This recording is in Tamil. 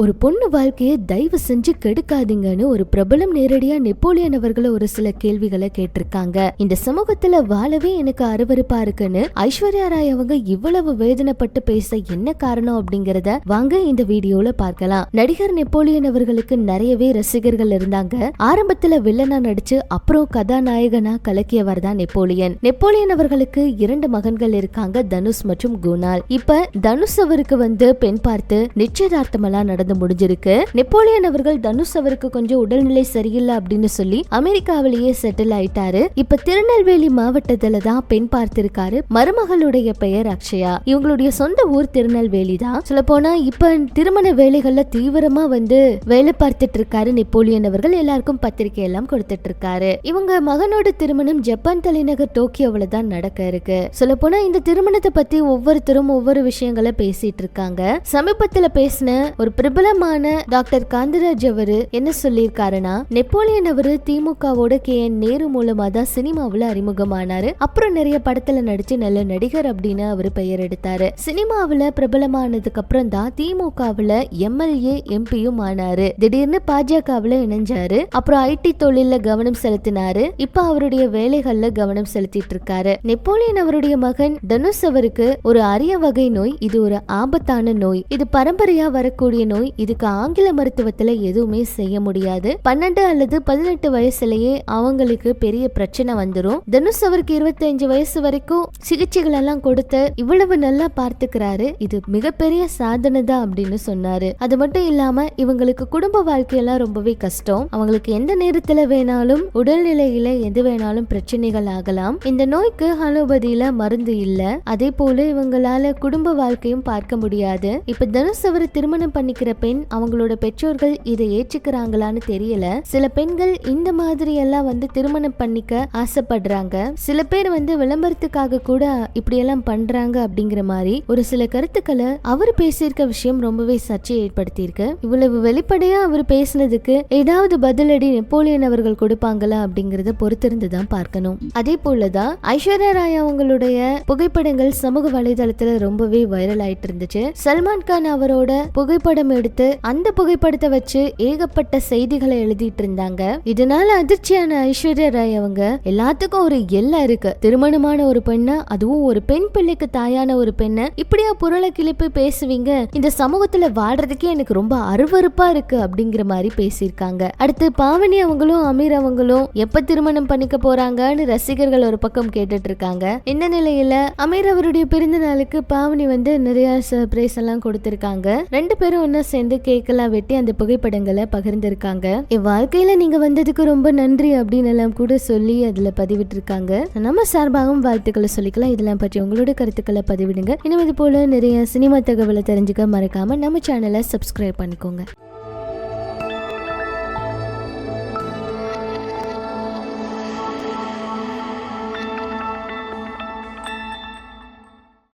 ஒரு பொண்ணு வாழ்க்கையை தயவு செஞ்சு கெடுக்காதீங்கன்னு ஒரு பிரபலம் நேரடியா நெப்போலியன் அவர்களை ஒரு சில கேள்விகளை கேட்டிருக்காங்க. இந்த சமூகத்துல வாழவே எனக்கு அருவருப்பா இருக்குன்னு ஐஸ்வர்யா ராய் அவங்க இவ்வளவு வேதனைப்பட்டு பேச என்ன காரணம் அப்படிங்கறத வாங்க இந்த வீடியோல பார்க்கலாம். நடிகர் நெப்போலியன் அவர்களுக்கு நிறையவே ரசிகர்கள் இருந்தாங்க. ஆரம்பத்துல வில்லனா நடிச்சு அப்புறம் கதாநாயகனா கலக்கியவர் தான் நெப்போலியன். நெப்போலியன் அவர்களுக்கு இரண்டு மகன்கள் இருக்காங்க தனுஷ் மற்றும் குணால். இப்ப தனுஷ் அவருக்கு வந்து பெண் பார்த்து நிச்சயதார்த்தமெல்லாம் நடந்து நடந்து முடிஞ்சிருக்கு. நெப்போலியன் அவர்கள் தனுஷ் அவருக்கு கொஞ்சம் உடல்நிலை சரியில்லை அப்படின்னு சொல்லி அமெரிக்காவிலேயே செட்டில் ஆயிட்டாரு. இப்ப திருநெல்வேலி மாவட்டத்துல தான் பெண் பார்த்திருக்காரு. மருமகளுடைய பெயர் அக்ஷயா. இவங்களுடைய சொந்த ஊர் திருநெல்வேலி தான். சொல்ல போனா இப்ப திருமண வேலைகள்ல தீவிரமா வந்து வேலை பார்த்துட்டு இருக்காரு நெப்போலியன் அவர்கள். எல்லாருக்கும் பத்திரிகை எல்லாம் கொடுத்துட்டு இருக்காரு. இவங்க மகனோட திருமணம் ஜப்பான் தலைநகர் டோக்கியோவில் தான் நடக்க இருக்கு. சொல்ல போனா இந்த திருமணத்தை பத்தி ஒவ்வொருத்தரும் ஒவ்வொரு விஷயங்களை பேசிட்டு இருக்காங்க. சமீபத்துல பேசின ஒரு பிரபலமான டாக்டர் காந்தராஜ் அவரு என்ன சொல்லியிருக்காருன்னா நெப்போலியன் அவரு திமுகவோட கே. என். நேரு மூலமா தான் சினிமாவில் அறிமுகமானாரு. அப்புறம் நிறைய படத்துல நடிச்சு நல்ல நடிகர் அப்படின்னு அவரு பெயர் எடுத்தாரு. சினிமாவுல பிரபலமானதுக்கு அப்புறம் தான் திமுகவுல எம்எல்ஏ எம்பியும் ஆனாரு. திடீர்னு பாஜகவுல இணைஞ்சாரு. அப்புறம் ஐடி தொழில கவனம் செலுத்தினாரு. இப்ப அவருடைய வேலைகள்ல கவனம் செலுத்திட்டு இருக்காரு நெப்போலியன் அவருடைய மகன் தனுஷ் அவருக்கு ஒரு அரிய வகை நோய் இது ஒரு ஆபத்தான நோய். இது பரம்பரையா வரக்கூடிய நோய் இதுக்கு ஆங்கில மருத்துவத்துல எதுவுமே செய்ய முடியாது. பன்னெண்டு அல்லது பதினெட்டு வயசுலயே அவங்களுக்கு பெரிய பிரச்சனை வந்துரும். தனுஷ் அவருக்கு இருபத்தஞ்சு வயசு வரைக்கும் சிகிச்சைகள் எல்லாம் கொடுத்து இவ்வளவு நல்லா பார்த்துக்கிறாரு. இது மிகப்பெரிய சாதனை தான் அப்படின்னு சொன்னாரு. அது மட்டும் இல்லாம இவங்களுக்கு குடும்ப வாழ்க்கையெல்லாம் ரொம்பவே கஷ்டம். அவங்களுக்கு எந்த நேரத்துல வேணாலும் உடல்நிலையில எது வேணாலும் பிரச்சனைகள் ஆகலாம். இந்த நோய்க்கு அலோபதியில மருந்து இல்ல. அதே போல இவங்களால குடும்ப வாழ்க்கையும் பார்க்க முடியாது. இப்ப தனுஷ் அவர் திருமணம் பண்ணிக்கிற பெண் அவங்களோட பெற்றோர்கள் இதை ஏற்றுக்கிறாங்களான்னு தெரியல. சில பெண்கள் இந்த மாதிரி எல்லாம் வந்து திருமணம் பண்ணிக்க ஆசைப்படுறாங்க. சில பேர் வந்து விளம்பரத்துக்காக கூட இப்படி எல்லாம் பண்றாங்க அப்படிங்கிற மாதிரி ஒரு சில கருத்துக்களை அவர் பேசியிருக்க விஷயம் ரொம்பவே சர்ச்சை ஏற்படுத்தியிருக்கு. இவ்வளவு வெளிப்படையா அவர் பேசினதுக்கு ஏதாவது பதிலடி நெப்போலியன் அவர்கள் கொடுப்பாங்களா அப்படிங்கறத பொறுத்திருந்து தான் பார்க்கணும். அதே போலதான் ஐஸ்வர்யா ராய் அவங்களுடைய புகைப்படங்கள் சமூக வலைதளத்துல ரொம்பவே வைரல் ஆயிட்டு இருந்துச்சு. சல்மான் கான் அவரோட புகைப்படம் எடுத்து அந்த புகைப்படத்தை வச்சு ஏகப்பட்ட செய்திகளை எழுதிட்டு இருந்தாங்க. இதனால அதிர்ச்சியான ஐஸ்வர்யா ராய் அவங்க எல்லாத்துக்கும் ஒரு எல்லை இருக்கு. திருமணமான ஒரு பெண்ண அதுவும் ஒரு பெண் பிள்ளைக்கு தாயான ஒரு பெண்ணை இப்படியா புரள கிளப்பி பேசுவீங்க. இந்த சமூகத்துல வாழ்றதுக்கே எனக்கு ரொம்ப அருவருப்பா இருக்கு அப்படிங்கிற மாதிரி பேசியிருக்காங்க. அடுத்து பாவனி அவங்களும் அமீர் அவங்களும் எப்ப திருமணம் பண்ணிக்க போறாங்கன்னு ரசிகர்கள் ஒரு பக்கம் கேட்டுட்டு இருக்காங்க இந்த நிலையில அமீர் அவருடைய பிறந்த நாளுக்கு பாவனி வந்து நிறைய சர்ப்ரைஸ் எல்லாம் கொடுத்திருக்காங்க. ரெண்டு பேரும் ஒன்னா சேர்ந்து கேக்கெல்லாம் வெட்டி அந்த புகைப்படங்களை பகிர்ந்திருக்காங்க. என் வாழ்க்கையில நீங்க வந்ததுக்கு ரொம்ப நன்றி அப்படின்னு எல்லாம் கூட சொல்லி அதுல பதிவிட்டிருக்காங்க. நம்ம சார்பாகவும் வாழ்த்துக்களை சொல்லிக்கலாம். இதெல்லாம் பற்றி உங்களோட கருத்துக்களை பதிவிடுங்க. இன்னும் இது போல நிறைய சினிமா தகவலை தெரிஞ்சுக்க மறக்காம நம்ம சேனலை சப்ஸ்கிரைப் பண்ணிக்கோங்க.